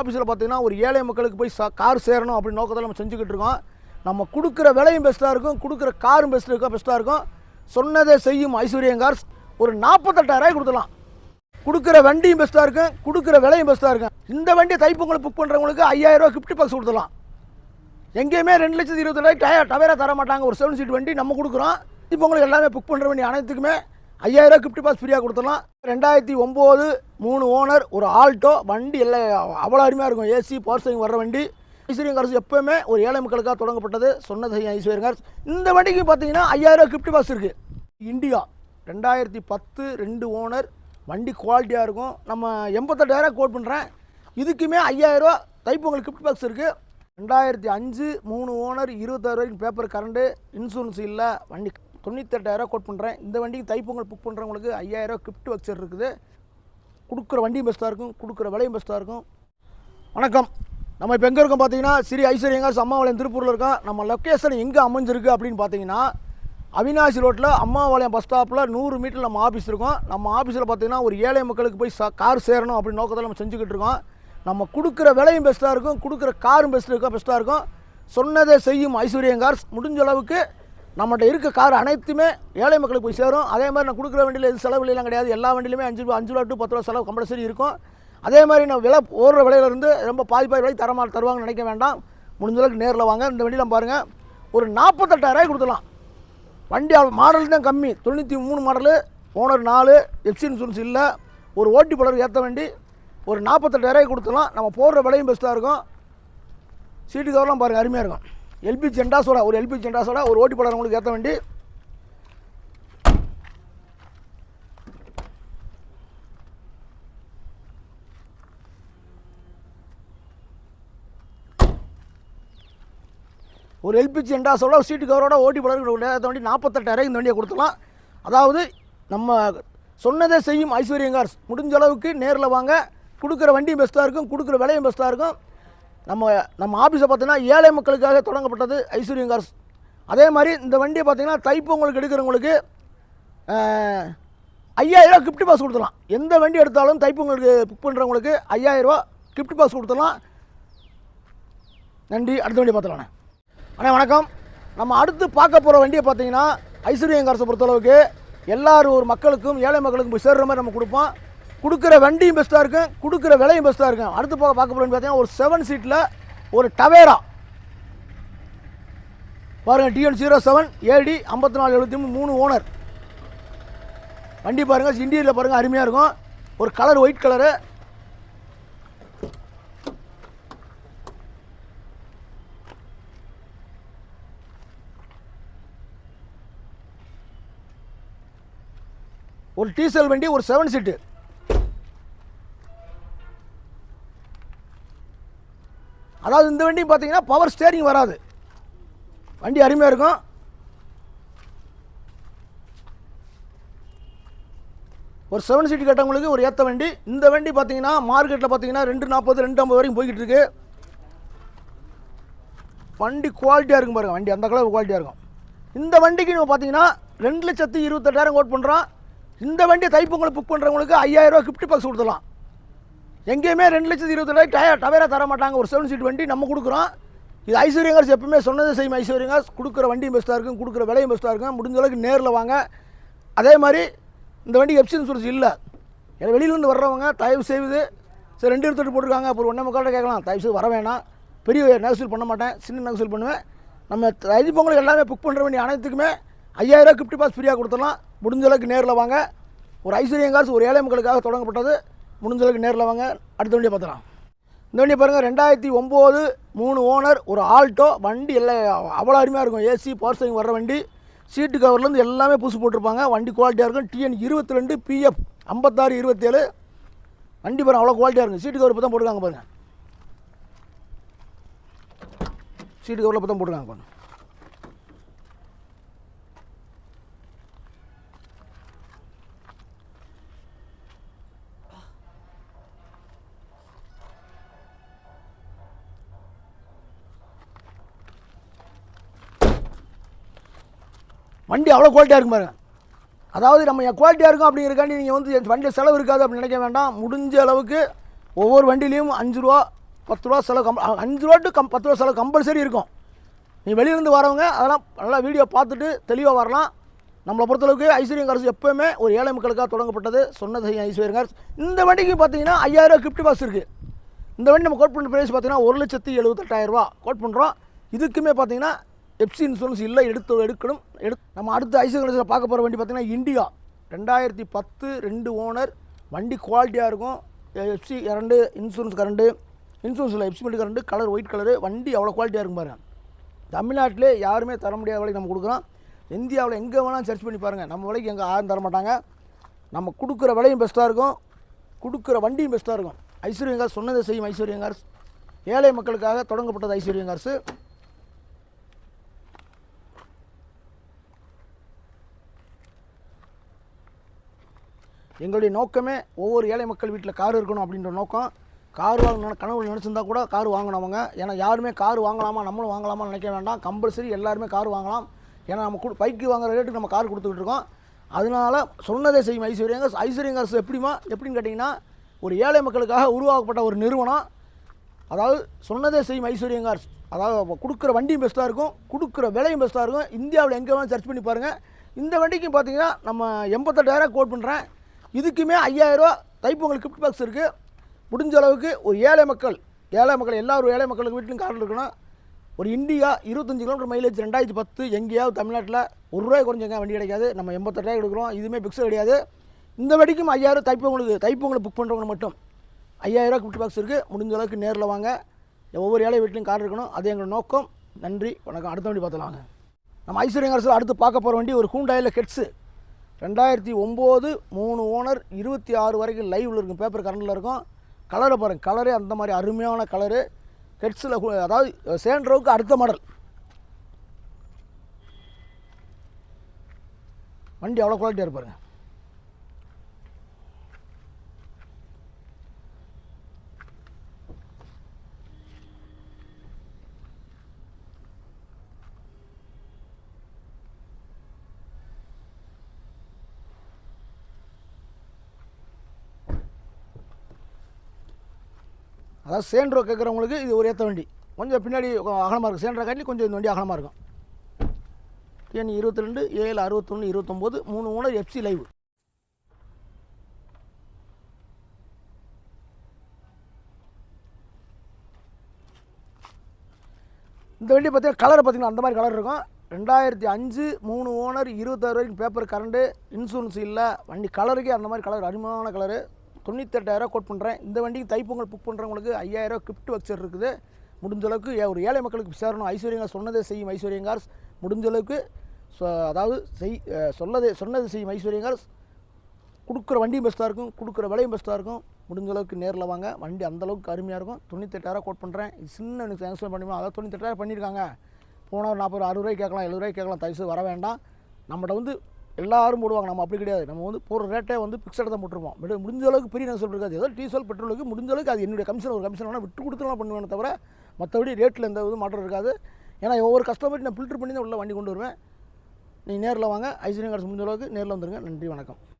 ஆஃபீஸில் பார்த்தீங்கன்னா ஒரு ஏழை மக்களுக்கு போய் சா கார் சேரணும் அப்படின்னு நோக்கத்தில் நம்ம செஞ்சுக்கிட்டு இருக்கோம். நம்ம கொடுக்குற விலையும் பெஸ்ட்டாக இருக்கும் கொடுக்குற காரும் பெஸ்ட்டு இருக்கும் பெஸ்ட்டாக இருக்கும். சொன்னதை செய்யும் ஐஸ்வர்யம் கார்ஸ் ஒரு நாற்பத்தெட்டாயிரம் கொடுத்துலாம் கொடுக்குற வண்டியும் பெஸ்ட்டாக இருக்கும் கொடுக்குற விலையும் பெஸ்ட்டாக இருக்கும். இந்த வண்டி தைப்பொங்கல் புக் பண்ணுறவங்களுக்கு ஐயாயிரம் கிஃப்ட் ஃபிஃப்டி பர்ஸ் கொடுத்துலாம் எங்கேயுமே ரெண்டு லட்சத்தி இருபத்தெட்டாயிரம் டயர் டவேரா தர மாட்டாங்க. ஒரு செவன் சீட் வண்டி நம்ம கொடுக்குறோம். தைப்பொங்கலுக்கு எல்லாமே புக் பண்ணுற வண்டி அனைத்துக்குமே ஐயாயிரம் கிஃப்ட் பாஸ் ஃப்ரீயாக கொடுத்துடலாம். ரெண்டாயிரத்தி ஒம்பது மூணு ஓனர் ஒரு ஆல்டோ வண்டி எல்லாம் அவ்வளோ அருமையாக இருக்கும். ஏசி பவர் ஸ்டேரிங் வர்ற வண்டி. ஐஸ்வர்யம் கார்ஸ் எப்போவுமே ஒரு ஏழை மக்களுக்காக தொடங்கப்பட்டது. சொன்னது ஐஸ்வர்யம் கார்ஸ் இந்த வண்டிக்கு பார்த்தீங்கன்னா ஐயாயிரம் கிஃப்ட் பாஸ் இருக்குது இந்தியா ரெண்டாயிரத்தி பத்து ரெண்டு ஓனர் வண்டி குவாலிட்டியாக இருக்கும். நம்ம எண்பத்தெட்டாயிரம் கோட் பண்ணுறேன் இதுக்குமே ஐயாயிரரூவா தைப்பொங்கல் கிஃப்ட் பாக்ஸ் இருக்குது ரெண்டாயிரத்தி அஞ்சு மூணு ஓனர் இருபத்தாறு வரைக்கும் பேப்பர் கரண்டு இன்சூரன்ஸ் இல்லை வண்டி தொண்ணூத்தெட்டாயிரம் கோட் பண்ணுறேன் இந்த வண்டிக்கு தைப்பொங்கல் புக் பண்ணுறவங்களுக்கு ஐயாயிரம் கிஃப்ட் வச்சர் இருக்குது. கொடுக்குற வண்டியும் பெஸ்ட்டாக இருக்கும். கொடுக்குற விலையும் பெஸ்ட்டாக இருக்கும். வணக்கம். நம்ம இப்போ எங்கே இருக்கோம் பார்த்தீங்கன்னா ஸ்ரீ ஐஸ்வர்யங்காஸ் அம்மாவாளையம் திருப்பூரில் இருக்கோம் நம்ம லொக்கேஷன் எங்கே அமைஞ்சிருக்கு அப்படின்னு பார்த்தீங்கன்னா அவினாசி ரோட்டில் அம்மாவாளையம் பஸ் ஸ்டாப்பில் நூறு மீட்டர் நம்ம ஆஃபீஸ் இருக்கோம். நம்ம ஆஃபீஸில் பார்த்தீங்கன்னா ஒரு ஏழை மக்களுக்கு போய் கார் சேரணும் அப்படின்னு நோக்கத்தில் நம்ம செஞ்சுக்கிட்டு இருக்கோம். நம்ம கொடுக்குற விலையும் பெஸ்ட்டாக இருக்கும். கொடுக்குற காரும் பெஸ்ட்டு இருக்கும் பெஸ்ட்டாக இருக்கும். சொன்னதை செய்யும் ஐஸ்வர்யம் கார்ஸ் முடிஞ்ச அளவுக்கு நம்மகிட்ட இருக்க கார் அனைத்துமே ஏழை மக்களுக்கு போய் சேரும். அதே மாதிரி நான் கொடுக்குற வண்டியில் எது செலவு இல்லைலாம் கிடையாது. எல்லா வண்டியிலுமே அஞ்சு ரூபா அஞ்சு ரூபா டு பத்து ரூபா செலவு கம்பல்சரி இருக்கும். அதே மாதிரி நான் விலை ஓடுற விலையிலேருந்து ரொம்ப பாதி பாதி விலை தரமா தருவாங்கன்னு நினைக்க வேண்டாம். முடிஞ்சளவுக்கு நேரில் வாங்க. இந்த வண்டியில் பாருங்கள் ஒரு நாற்பத்தெட்டாயிரம் கொடுத்துலாம் வண்டி மாடல் தான் கம்மி. தொண்ணூற்றி மூணு மாடலு ஓனர் நாலு எஃப்சி இன்சூரன்ஸ் இல்லை. ஒரு ஓட்டி பலர் ஏற்ற வண்டி. ஒரு நாற்பத்தெட்டாயிரம் கொடுத்துலாம் நம்ம போடுற விலையும் பெஸ்ட்டாக இருக்கும். சீட்டு கவர்லாம் பாருங்கள் அருமையாக இருக்கும். எல்பி ஜெண்டாஸோட ஒரு எல்பி ஜெண்டாஸோட ஒரு ஓட்டி போடுறவங்களுக்கு ஏற்ற வண்டி. ஒரு எல்பிஜி எண்டாஸோட சீட்டு கவரோட ஓட்டி பலர் ஏற்ற வண்டி. நாற்பத்தெட்டாயிரம் இந்த வண்டியை கொடுத்துலாம் அதாவது நம்ம சொன்னதை செய்யும் ஐஸ்வர்யம் கார்ஸ் முடிஞ்ச அளவுக்கு நேரில் வாங்க. கொடுக்குற வண்டியும் பெஸ்ட்டாக இருக்கும். கொடுக்குற விலையும் பெஸ்ட்டாக இருக்கும். நம்ம நம்ம ஆஃபீஸை பார்த்தீங்கன்னா ஏழை மக்களுக்காக தொடங்கப்பட்டது ஐஸ்வர்யம் கார்ஸ். அதே மாதிரி இந்த வண்டியை பார்த்தீங்கன்னா தைப்பொங்கலுக்கு எடுக்கிறவங்களுக்கு ஐயாயிரரூவா கிஃப்ட் பாஸ் கொடுத்துடலாம். எந்த வண்டி எடுத்தாலும் தைப்பொங்கலுக்கு புக் பண்ணுறவங்களுக்கு ஐயாயிரரூவா கிஃப்ட் பாஸ் கொடுத்துடலாம். நன்றி. அடுத்த வண்டி பார்த்துலாண்ணே அண்ணா. வணக்கம். நம்ம அடுத்து பார்க்க போகிற வண்டியை பார்த்தீங்கன்னா ஐஸ்வர்யம் கார்ஸை பொறுத்தளவுக்கு எல்லார் ஒரு மக்களுக்கும் ஏழை மக்களுக்கும் போய் மாதிரி நம்ம கொடுப்போம். கொடுக்குற வண்டியும் பெஸ்ட்டாக இருக்கும் கொடுக்குற விலையும் பெஸ்ட்டாக இருக்கும். அடுத்து போக பார்க்க போகிறோன்னு பார்த்தீங்கன்னா ஒரு செவன் சீட்டில் ஒரு டவேரா பாருங்கள் டிஎன் ஜீரோ செவன் ஏடி ஐம்பத்தி நாலு எழுபத்தி மூணு ஓனர் வண்டி பாருங்கள் இன்டீரியரில் பாருங்கள் அருமையாக இருக்கும். ஒரு கலர் ஒயிட் கலரு ஒரு டீசல் வண்டி ஒரு செவன் சீட்டு அதாவது இந்த வண்டியும் பார்த்தீங்கன்னா பவர் ஸ்டேரிங் வராது. வண்டி அருமையாக இருக்கும். ஒரு செவன் சீட்டு கேட்டவங்களுக்கு ஒரு ஏற்ற வண்டி. இந்த வண்டி பார்த்தீங்கன்னா மார்க்கெட்டில் பார்த்தீங்கன்னா ரெண்டு நாற்பது ரெண்டு ஐம்பது வரைக்கும் போய்கிட்டு இருக்கு. வண்டி குவாலிட்டியாக இருக்கும் பாருங்க. வண்டி அந்த கலர் குவாலிட்டியாக இருக்கும். இந்த வண்டிக்கு நம்ம பார்த்தீங்கன்னா ரெண்டு லட்சத்து இருபத்தெட்டாயிரம் கோட் பண்ணுறோம் இந்த வண்டி தைப்பொங்கல் புக் பண்ணுறவங்களுக்கு ஐயாயிரம் ரூபா கிஃப்ட் பாக்ஸ் கொடுத்துடலாம். எங்கேயுமே ரெண்டு லட்சத்து இருபத்தி டயர் டவேரா தர மாட்டாங்க ஒரு செவன் சீட் வண்டி நம்ம கொடுக்குறோம். இது ஐஸ்வர்யங்கார்ஸ் எப்பவுமே சொன்னதை செய்யும் ஐஸ்வர்யங்கார்ஸ் கொடுக்குற வண்டியும் பெஸ்ட்டாக இருக்கும் கொடுக்குற விலையும் பெஸ்ட்டாக இருக்கும். முடிஞ்ச அளவுக்கு நேரில் வாங்க. அதே மாதிரி இந்த வண்டி எப்சி இன்சூரன்ஸ் இல்லை. ஏன்னா வெளியிலேருந்து வர்றவங்க தயவு செய்வது சரி ரெண்டு எடுத்துட்டு போட்டிருக்காங்க. அப்புறம் ஒன்றே முக்கால்ட்ட கேட்கலாம். தயவு செய்து வர வேணாம். பெரிய நெகசூல் பண்ண மாட்டேன். சின்ன நெகசூல் பண்ணுவேன். நம்ம தைதி பொங்கலுக்கு எல்லாமே புக் பண்ணுற வேண்டிய அனைத்துக்குமே ஐயாயிரம் கிஃப்ட் பாஸ் ஃப்ரீயாக கொடுத்துடலாம். முடிஞ்ச அளவுக்கு நேரில் வாங்க. ஒரு ஐஸ்வர்யங்கார்ஸ் ஒரு ஏழை மக்களுக்காக தொடங்கப்பட்டது. முடிஞ்ச அளவுக்கு நேரில் வாங்க. அடுத்த வண்டியை பார்த்துலாம் இந்த வண்டி பாருங்கள் ரெண்டாயிரத்தி ஒம்பது மூணு ஓனர் ஒரு ஆல்டோ வண்டி எல்லாம் அவ்வளோ அருமையாக இருக்கும். ஏசி பவர் ஸ்டேரிங் வர்ற வண்டி. சீட்டு கவர்லேருந்து எல்லாமே புதுசு போட்டிருப்பாங்க. வண்டி குவாலிட்டியாக இருக்கும். டிஎன் இருபத்தி ரெண்டு பிஎஃப் ஐம்பத்தாறு இருபத்தேழு. வண்டி பாருங்கள் அவ்வளோ குவாலிட்டியாக இருக்கும். சீட்டு கவர் இப்போ தான் போட்டிருக்காங்க பாருங்கள் சீட்டு கவரில் இப்போ தான் போட்டிருக்காங்க பாருங்க. வண்டி அவ்வளோ குவாலிட்டியாக இருக்கும் பாருங்க. அதாவது நம்ம குவாலிட்டியாக இருக்கும் அப்படிங்கிறக்காண்டி நீங்கள் வந்து வண்டியில் செலவு இருக்காது அப்படின்னு நினைக்க வேண்டாம். முடிஞ்ச அளவுக்கு ஒவ்வொரு வண்டியிலையும் அஞ்சு ரூபா பத்து ரூபா செலவு கம் அஞ்சு ரூபா டு கம் பத்து ரூபா செலவு கம்பல்சரி இருக்கும். நீ வெளியிலேருந்து வரவங்க அதெல்லாம் நல்லா வீடியோ பார்த்துட்டு தெளிவாக வரலாம். நம்மளை பொறுத்தளவுக்கு ஐஸ்வர்யம் கார்ஸ் எப்போவுமே ஒரு ஏழை மக்களுக்காக தொடங்கப்பட்டது. சொன்னது செய்யும் ஐஸ்வர்யம் கார்ஸ். இந்த வண்டிக்கு பார்த்தீங்கன்னா ஐயாயிரம் கிஃப்ட் பாஸ் இருக்குது இந்த வண்டி நம்ம கோட் பண்ணுற ப்ரைஸ் பார்த்தீங்கன்னா ஒரு லட்சத்தி எழுபத்தெட்டாயிரரூவா கோட் பண்ணுறோம் இதுக்குமே பார்த்தீங்கன்னா எஃப்சி இன்சூரன்ஸ் இல்லை எடுத்து எடுக்கணும். எடு நம்ம அடுத்த ஐசி கார்ஸில் பார்க்க போகிற வண்டி பார்த்திங்கன்னா இந்தியா ரெண்டாயிரத்தி பத்து ரெண்டு ஓனர் வண்டி குவாலிட்டியாக இருக்கும். எஃப்சி கரண்டு இன்சூரன்ஸ் கரண்டு இன்சூரன்ஸில் எஃப்சி மட்டும் கரண்டு கலர் ஒயிட் கலரு வண்டி அவ்வளோ குவாலிட்டியாக இருக்கும் பாருங்கள் தமிழ்நாட்டிலே யாருமே தர முடியாத விலைக்கு நம்ம கொடுக்குறோம். இந்தியாவில் எங்கே வேணாலும் சர்ச் பண்ணி பாருங்கள் நம்ம விலைக்கு எங்கே யாரும் தர மாட்டாங்க. நம்ம கொடுக்குற விலையும் பெஸ்ட்டாக இருக்கும். கொடுக்குற வண்டியும் பெஸ்ட்டாக இருக்கும். ஐஸ்வர்யங்கார் சொன்னதை செய்யும் ஐஸ்வர்யங்கார் ஏழை மக்களுக்காக தொடங்கப்பட்டது ஐஸ்வர்யங்கார்ஸு எங்களுடைய நோக்கமே ஒவ்வொரு ஏழை மக்கள் வீட்டில் கார் இருக்கணும் அப்படின்ற நோக்கம். கார் வாங்கணும் கனவு நினச்சிருந்தா கூட கார் வாங்கினவங்க. ஏன்னா யாருமே கார் வாங்கலாமா நம்மளும் வாங்கலாமா நினைக்க வேண்டாம். கம்பல்சரி எல்லாருமே கார் வாங்கலாம். ஏன்னா நம்ம கொடு பைக்கு வாங்குற ரேட்டுக்கு நம்ம கார் கொடுத்துக்கிட்டு இருக்கோம். அதனால சொன்னதே செய்யும் ஐஸ்வர்யங்க? ஐஸ்வர்யங்காஸ் எப்படிமா எப்படின்னு கேட்டிங்கன்னா ஒரு ஏழை மக்களுக்காக உருவாக்கப்பட்ட ஒரு நிறுவனம். அதாவது சொன்னதே செய்யும் ஐஸ்வர்யங்கார் அதாவது கொடுக்குற வண்டியும் பெஸ்ட்டாக இருக்கும் கொடுக்குற விலையும் பெஸ்ட்டாக இருக்கும். இந்தியாவில் எங்கே வேணாலும் சர்ச் பண்ணி பாருங்கள் இந்த வண்டிக்கு பார்த்தீங்கன்னா நம்ம எண்பத்தெட்டாயிரம் கோட் பண்ணுறேன் இதுக்குமே ஐயாயிரரூவா தைப்பொங்கல் கிஃப்ட் பாக்ஸ் இருக்குது முடிஞ்ச அளவுக்கு ஒரு ஏழை மக்கள் ஏழை மக்கள் எல்லா ஒரு ஏழை மக்களுக்கு வீட்டிலும் கார்டு இருக்கணும் ஒரு இந்தியா இருபத்தஞ்சு கிலோமீட்டர் மைலேஜ் ரெண்டாயிரத்தி பத்து எங்கேயாவது தமிழ்நாட்டில் ஒரு ரூபாய் குறைஞ்சங்க வண்டி கிடைக்காது. நம்ம எண்பத்தெட்டாயிரம் கொடுக்குறோம் இதுவுமே பிக்ஸ் கிடையாது. இந்த வடிக்கும் ஐயாயிரம் தைப்பவங்களுக்கு தைப்பொங்கலுக்கு புக் பண்ணுறவங்க மட்டும் ஐயாயிரரூவா கிஃப்ட் பாக்ஸ் இருக்குது முடிஞ்ச அளவுக்கு நேரில் வாங்க. ஒவ்வொரு ஏழை வீட்லையும் கார் இருக்கணும் அது எங்களோட நோக்கம். நன்றி. வணக்கம். அடுத்த வண்டி பார்த்துலாங்க நம்ம ஐஸ்வர்யங்க அரசு அடுத்து பார்க்க போகிற வண்டி ஒரு ஹூண்டாயில் ஹெட்ஸு ரெண்டாயிரத்தி ஒம்பது மூணு ஓனர் இருபத்தி ஆறு வரைக்கும் லைவில் இருக்கும். பேப்பர் கரண்டில் இருக்கும். கலரை பாருங்கள் கலரே அந்த மாதிரி அருமையான கலரு ஹெட்ஸில் அதாவது சேண்ட்ரோவுக்கு அடுத்த மாடல் வண்டி அவ்வளோ குவாலிட்டியாக இருப்பாருங்க அதாவது சேண்ட்ரோ கேட்குறவங்களுக்கு இது ஒரு ஏற்ற வண்டி. கொஞ்சம் பின்னாடி அகலமாக இருக்கும். சேண்ட்ரா காட்டி கொஞ்சம் இந்த வண்டி அகலமாக இருக்கும். டிஎன் இருபத்தி ரெண்டு ஏழு அறுபத்தொன்று இருபத்தொம்போது மூணு ஓனர் எஃப்சி லைவ் இந்த வண்டி பார்த்தீங்கன்னா கலர் பார்த்தீங்கன்னா அந்த மாதிரி கலர் இருக்கும். ரெண்டாயிரத்தி அஞ்சு மூணு ஓனர் இருபத்தாறு வரைக்கும் பேப்பர் கரண்டு இன்சூரன்ஸ் இல்லை. வண்டி கலருக்கே அந்த மாதிரி கலர் அருமையான கலரு தொண்ணூத்தெட்டாயிரம் கோட் பண்ணுறேன் இந்த வண்டிக்கு தைப்பொங்கல் புக் பண்ணுறவங்களுக்கு ஐயாயிரம் கிஃப்ட் வச்சர் இருக்குது. முடிஞ்சளவுக்கு ஒரு ஏழை மக்களுக்கு விசாரணும் ஐஸ்வர்யங்கார் சொன்னதே செய்யும் ஐஸ்வர்யங்கார் முடிஞ்ச அளவுக்கு அதாவது செய் சொல்லதே சொன்னதே சொன்னது செய்யும் ஐஸ்வர்யங்கார் கொடுக்குற வண்டியும் பெஸ்ட்டாக இருக்கும். கொடுக்குற விலையும் பெஸ்ட்டாக இருக்கும். முடிஞ்ச அளவுக்கு நேரில் வாங்க. வண்டி அந்தளவுக்கு அருமையாக இருக்கும். தொண்ணூத்தெட்டாயிரம் கோட் பண்ணுறேன் இது சின்ன எனக்கு ட்ரான்ஸ்ஃபர் பண்ணிடுவோம். அதாவது தொண்ணூத்தெட்டாயிரம் பண்ணியிருக்காங்க. போனால் நாற்பது அறுபது ரூபாய் கேட்கலாம் எழுபது ரூபாய் கேட்கலாம். தயவுசு வர வேண்டாம். நம்மகிட்ட வந்து எல்லாரும் போடுவாங்க. நம்ம அப்படி கிடையாது. நம்ம வந்து போகிற ரேட்டே வந்து ஃபிக்ஸடாக தான் போட்டுருவோம் மிடி- முடிஞ்ச அளவுக்கு பெரிய நெசல் இருக்காது. ஏதோ டீசல் பெட்ரோலுக்கு முடிஞ்ச அளவுக்கு அது என்னுடைய கமிஷன் ஒரு கமிஷன் வேணால் விட்டு கொடுத்துலாம் பண்ணுவேன் தவிர மற்றபடி ரேட்டில் எந்த இதுவும் மாற்றம் இருக்காது. ஏன்னா ஒவ்வொரு கஸ்டமர்ட்டு நான் ஃபில்டர் பண்ணி தான் உள்ள வண்டி கொண்டு வருவேன். நீ நேரில் வாங்க. ஐஸ்வர்யம் கார்டு முடிஞ்ச அளவுக்கு நேரில் வந்துருங்க. நன்றி வணக்கம்.